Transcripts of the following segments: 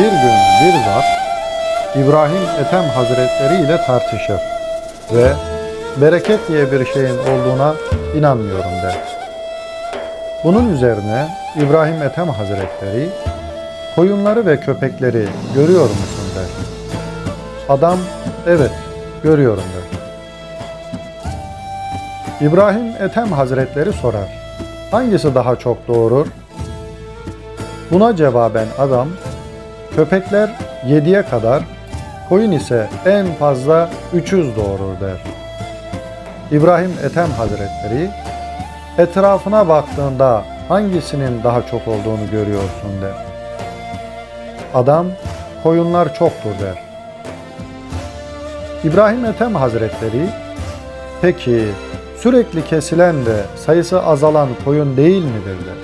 Bir gün bir zat İbrahim Ethem Hazretleri ile tartışır ve bereket diye bir şeyin olduğuna inanmıyorum der. Bunun üzerine İbrahim Ethem Hazretleri koyunları ve köpekleri görüyor musun der. Adam evet görüyorum der. İbrahim Ethem Hazretleri sorar. Hangisi daha çok doğurur? Buna cevaben adam köpekler 7'ye kadar, koyun ise en fazla 300 doğurur der. İbrahim Ethem Hazretleri etrafına baktığında hangisinin daha çok olduğunu görüyorsun der. Adam koyunlar çoktur der. İbrahim Ethem Hazretleri peki sürekli kesilen de sayısı azalan koyun değil midir der.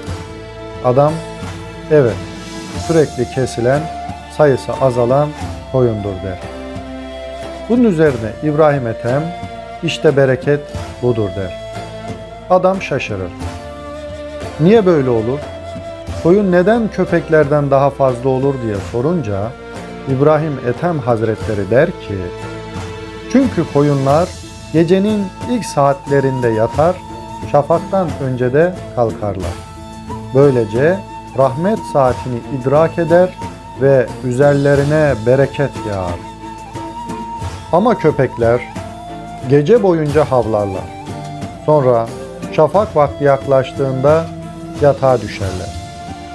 Adam evet sürekli kesilen sayısı azalan koyundur der. Bunun üzerine İbrahim Ethem işte bereket budur der. Adam şaşırır. Niye böyle olur? Koyun neden köpeklerden daha fazla olur diye sorunca İbrahim Ethem Hazretleri der ki çünkü koyunlar gecenin ilk saatlerinde yatar, şafaktan önce de kalkarlar. Böylece rahmet saatini idrak eder ve üzerlerine bereket yağar. Ama köpekler gece boyunca havlarlar. Sonra şafak vakti yaklaştığında yatağa düşerler.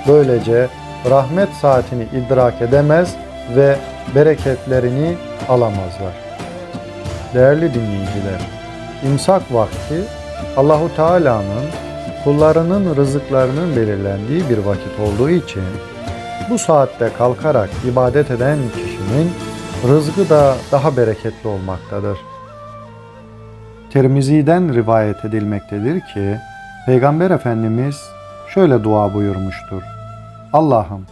Böylece rahmet saatini idrak edemez ve bereketlerini alamazlar. Değerli dinleyiciler, imsak vakti Allahu Teala'nın kullarının rızıklarının belirlendiği bir vakit olduğu için bu saatte kalkarak ibadet eden kişinin rızkı da daha bereketli olmaktadır. Tirmizi'den rivayet edilmektedir ki Peygamber Efendimiz şöyle dua buyurmuştur. Allah'ım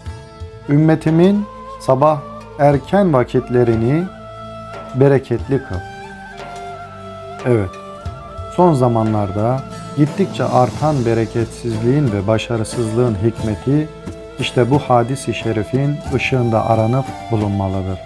ümmetimin sabah erken vakitlerini bereketli kıl. Evet, son zamanlarda gittikçe artan bereketsizliğin ve başarısızlığın hikmeti işte bu hadisi şerifin ışığında aranıp bulunmalıdır.